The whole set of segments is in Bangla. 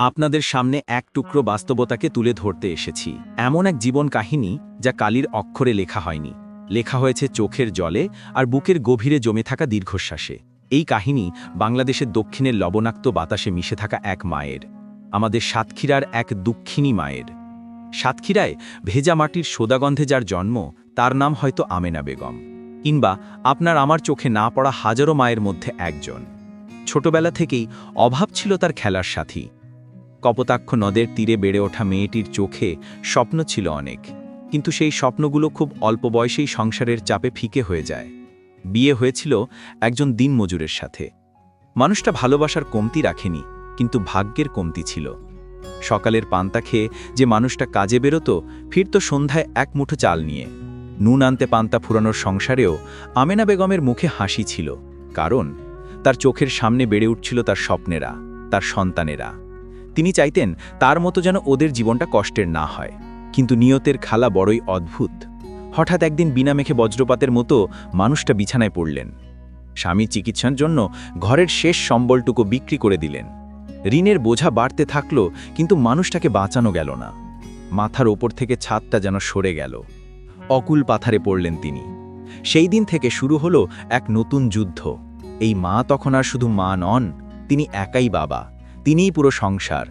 আপনাদের সামনে এক টুকরো বাস্তবতাকে তুলে ধরতে এসেছি। এমন এক জীবন কাহিনী যা কালির অক্ষরে লেখা হয়নি। লেখা হয়েছে চোখের জলে আর বুকের গভীরে জমে থাকা দীর্ঘশ্বাসে। এই কাহিনী বাংলাদেশের দক্ষিণের লবণাক্ত বাতাসে মিশে থাকা এক মায়ের। আমাদের সাতক্ষীরার এক দুঃখিনী মায়ের। সাতক্ষীরায় ভেজা মাটির সোদাগন্ধে যার জন্ম, তার নাম হয়তো আমেনা বেগম। কিংবা আপনার আমার চোখে না পড়া হাজারো মায়ের মধ্যে একজন। ছোটবেলা থেকেই অভাব ছিল তার খেলার সাথী। কপোতাক্ষ নদের তীরে বেড়ে ওঠা মেয়েটির চোখে স্বপ্ন ছিল অনেক। কিন্তু সেই স্বপ্নগুলো খুব অল্প বয়সেই সংসারের চাপে ফিকে হয়ে যায়। বিয়ে হয়েছিল একজন দিনমজুরের সাথে। মানুষটা ভালোবাসার কমতি রাখেনি, কিন্তু ভাগ্যের কমতি ছিল। সকালের পান্তা খেয়ে যে মানুষটা কাজে বেরোতো, ফিরত সন্ধ্যায় এক মুঠো চাল নিয়ে। নুন আনতে পান্তা ফুরানোর সংসারেও আমেনা বেগমের মুখে হাসি ছিল, কারণ তার চোখের সামনে বেড়ে উঠছিল তার স্বপ্নেরা, তার সন্তানেরা। তিনি চাইতেন তার মতো যেন ওদের জীবনটা কষ্টের না হয়। কিন্তু নিয়তের খালা বড়ই অদ্ভুত। হঠাৎ একদিন বিনা মেখে বজ্রপাতের মতো মানুষটা বিছানায় পড়লেন। স্বামী চিকিৎসার জন্য ঘরের শেষ সম্বলটুকু বিক্রি করে দিলেন। ঋণের বোঝা বাড়তে থাকল, কিন্তু মানুষটাকে বাঁচানো গেল না। মাথার ওপর থেকে ছাদটা যেন সরে গেল। অকুল পাথারে পড়লেন তিনি। সেই দিন থেকে শুরু হলো এক নতুন যুদ্ধ। এই মা তখন আর শুধু মা নন, তিনি একাই বাবা। তিনিই পুরো সংসার।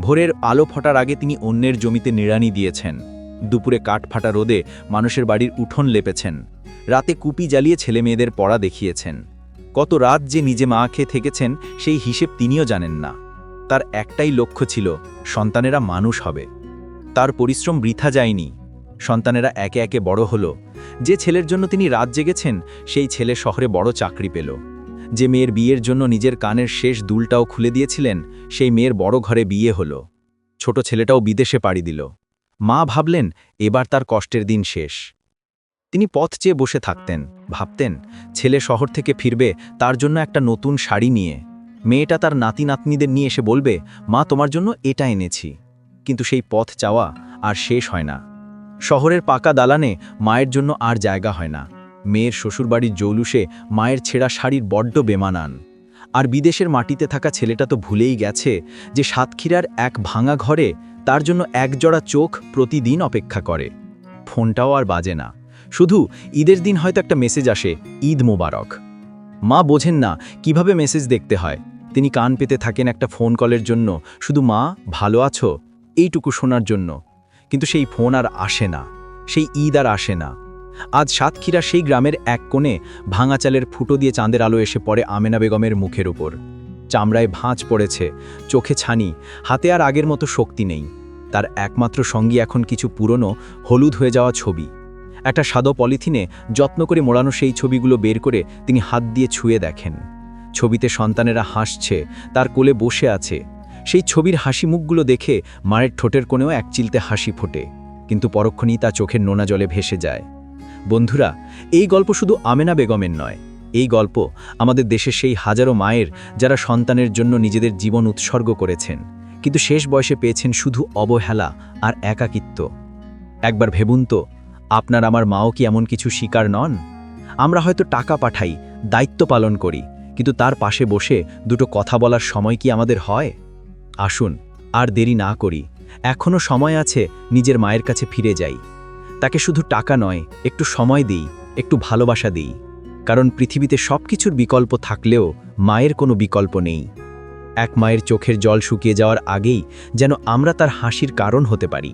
ভোরের আলো ফটার আগে তিনি অন্যের জমিতে নিড়ানি দিয়েছেন। দুপুরে কাঠ ফাটা রোদে মানুষের বাড়ির উঠোন লেপেছেন। রাতে কুপি জ্বালিয়ে ছেলে মেয়েদের পড়া দেখিয়েছেন। কত রাত যে নিজে মা খেয়ে থেকেছেন, সেই হিসেব তিনিও জানেন না। তার একটাই লক্ষ্য ছিল, সন্তানেরা মানুষ হবে। তার পরিশ্রম বৃথা যায়নি। সন্তানেরা একে একে বড় হলো। যে ছেলের জন্য তিনি রাত জেগেছেন, সেই ছেলে শহরে বড় চাকরি পেল। যে মেয়ের বিয়ের জন্য নিজের কানের শেষ দুলটাও খুলে দিয়েছিলেন, সেই মেয়ের বড় ঘরে বিয়ে হলো। ছোট ছেলেটাও বিদেশে পাড়ি দিল। মা ভাবলেন, এবার তার কষ্টের দিন শেষ। তিনি পথ চেয়ে বসে থাকতেন, ভাবতেন, ছেলে শহর থেকে ফিরবে, তার জন্য একটা নতুন শাড়ি নিয়ে। মেয়েটা তার নাতি নাতনিদের নিয়ে এসে বলবে, মা, তোমার জন্য এটা এনেছি। কিন্তু সেই পথ চাওয়া আর শেষ হয় না। শহরের পাকা দালানে মায়ের জন্য আর জায়গা হয় না। মেয়ের শ্বশুরবাড়ির জৌলুসে মায়ের ছেঁড়া শাড়ির বড্ড বেমানান। আর বিদেশের মাটিতে থাকা ছেলেটা তো ভুলেই গেছে যে সাতক্ষীরার এক ভাঙা ঘরে তার জন্য একজোড়া চোখ প্রতিদিন অপেক্ষা করে। ফোনটাও আর বাজে না। শুধু ঈদের দিন হয়তো একটা মেসেজ আসে, ঈদ মোবারক। মা বোঝেন না কীভাবে মেসেজ দেখতে হয়। তিনি কান পেতে থাকেন একটা ফোন কলের জন্য, শুধু মা, ভালো আছো? এইটুকু শোনার জন্য। কিন্তু সেই ফোন আর আসে না। সেই ঈদ আর আসে না। আজ সাতক্ষীরা সেই গ্রামের এক কোণে ভাঙা চালের ফুটো দিয়ে চাঁদের আলো এসে পড়ে আমেনা বেগমের মুখের উপর। চামড়ায় ভাঁজ পড়েছে, চোখে ছানি, হাতে আর আগের মতো শক্তি নেই। তার একমাত্র সঙ্গী এখন কিছু পুরনো, হলুদ হয়ে যাওয়া ছবি। একটা সাদো পলিথিনে যত্ন করে মোড়ানো সেই ছবিগুলো বের করে তিনি হাত দিয়ে ছুঁয়ে দেখেন। ছবিতে সন্তানেরা হাসছে, তার কোলে বসে আছে। সেই ছবির হাসি মুখগুলো দেখে মায়ের ঠোঁটের কোণেও এক চিলতে হাসি ফোটে। কিন্তু পরক্ষণেই তা চোখের নোনা জলে ভেসে যায়। বন্ধুরা, এই গল্প শুধু আমেনা বেগমের নয়। এই গল্প আমাদের দেশের সেই হাজারো মায়ের যারা সন্তানের জন্য নিজেদের জীবন উৎসর্গ করেছেন, কিন্তু শেষ বয়সে পেয়েছেন শুধু অবহেলা আর একাকিত্ব। একবার ভেবুন তো, আপনার আমার মাও কি এমন কিছু শিকার নন? আমরা হয়তো টাকা পাঠাই, দায়িত্ব পালন করি, কিন্তু তার পাশে বসে দুটো কথা বলার সময় কি আমাদের হয়? আসুন, আর দেরি না করি এখনও সময় আছে নিজের মায়ের কাছে ফিরে যাই। তাকে শুধু টাকা নয়, একটু সময় দিই, একটু ভালোবাসা দিই। কারণ পৃথিবীতে সব কিছুর বিকল্প থাকলেও মায়ের কোনো বিকল্প নেই। এক মায়ের চোখের জল শুকিয়ে যাওয়ার আগেই যেন আমরা তার হাসির কারণ হতে পারি।